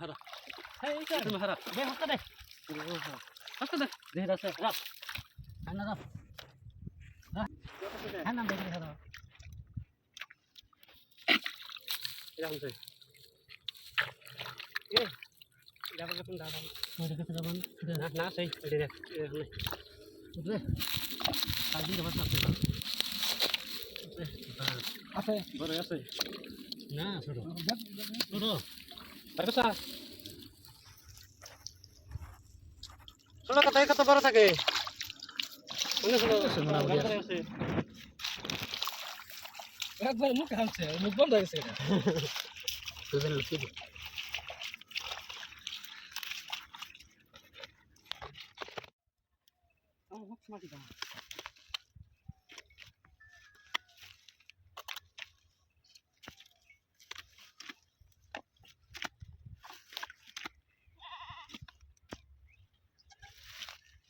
হারা এই এই তুমি হারা দে হাতে দে হাতে দে দে রাসে রাখ আনা রাখ হ্যাঁ নাম দেখে হারা এরকম সে এ যাবার যখন দাঁড়ান ওই দেখে যাবেন না না সেই ওই দেখ উঠবে কাল দিন বাস আছে আছে বড় আছে না ছোট ছোট আর কথা ছোট কথা কত বড় থাকে ছোট আছে। একবার মুখ হামছে মুখ বন্ধ হয়ে গেছে এটা দুজন লুকিয়ে দি আমার মুখ মাটি দাও দেখতে দেখে কথা বলছি এই ভিডিওটা হাল দিন মেয়েরা হামছে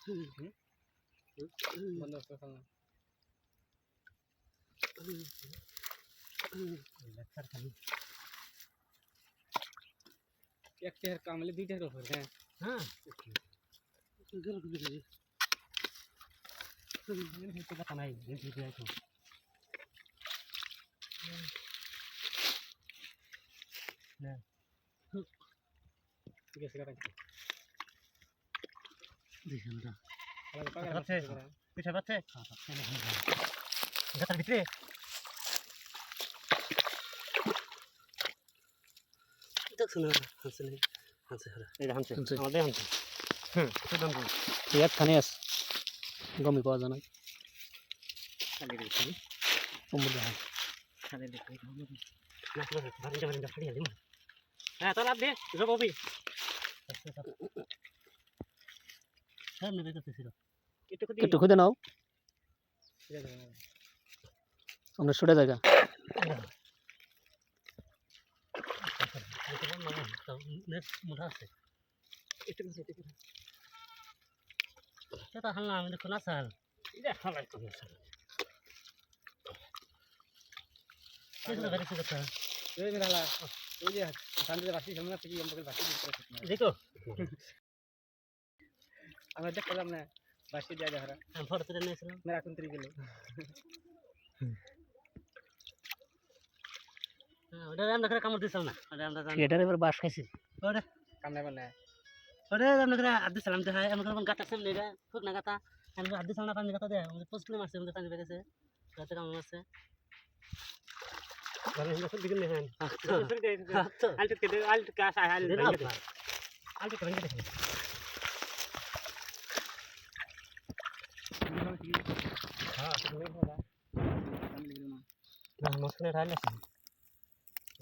করে চলনা লেকচার খালি এক টেহার কামলে দুই টেহার উপর হ্যাঁ হ্যাঁ গেল গেল গেল কথা নাই ভিডিও আছে না ঠিক আছে কাটা দেখেন না আছে। আছে পিঠা পাচ্ছে? গাতার ভিতরে? দেখছ না হারা এই যে হানছে। হানছে। আমাদের হানছে। হুম সেটা হানছে একখানে আছে। গমই পাওয়া যায় না খালি দেখছি অমূল্য হয় খালি না হ্যাঁ তো লাভ দে। জব হবি হ্যাঁ নেবে করতেছিল একটু খুদি একটু খুঁজে নাও। আমরা ছুটে হালনা আমি দেখো না সাল এটা হালাই সাল বাসি দিতে পারছে দেখো। আমরা দেখ পেলাম না বাসি দেওয়া যাহারা আমি ফটো তুলে নিয়েছিলাম মেরা কোন তরি গেল হ্যাঁ ওটা আমরা করে কামড় দিছিলাম না ওটা আমরা জানি এটার এবার বাস খাইছি ওটা কামনা বানা ওটা আমরা করে আদি সালাম দেখায় আমরা করে গাতা সামনে এটা খুব না গাতা আমি আদি সালাম পানি গাতা দেয় আমাদের পোস্ট কিলো মারছে আমাদের পানি বেড়েছে গাতে কামড় মারছে ঘরে হিন্দা সব দিকে নেবেন আলটু কে আলটু কাস আলটু আলটু কে ভেঙে দেখেন হ্যাঁ না মসনে ঢালে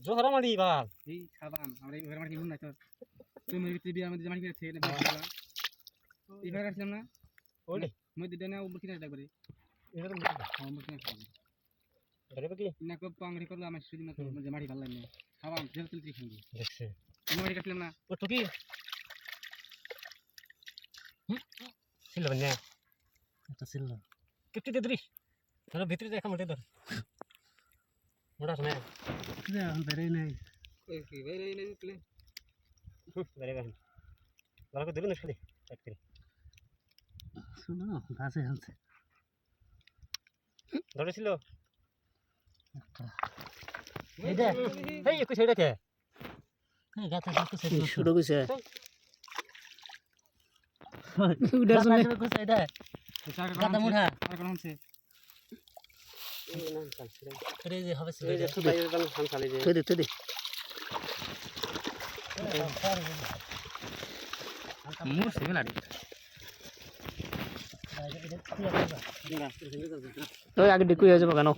জোহরা মারি বাল এই সাবান আমরা এই ঘরে মন না। তো তুমি ভিতরে বিয়া আমাদের আছে এটা এই ঘরে কাটছিলাম না। ওলে মই দিদা না উপর কিনা একবারে এটা তো উপর কিনা ধরে বাকি না ছিল ছিল দে দরি ধর ভিতরে দেখা মোটে ধর। মোটা না না हम বেরে নাই। এই কি ভাই রে নাই তুলে বেরে গেল ভালো করে দিবি না খালি কাট করে শুনো গাছে হালছে ধরেছিল? এই দে। এই একটু ছেড়ে দে এই গাছে একটু ছেড়ে শুরু কইছে উড়ার একটু ছেড়ে দে গাতা মুঠা আর কোন আছে হবে দে। তুই দে তুই দে। তুই দে ওই আগে দেখুই হয়ে যাব কেন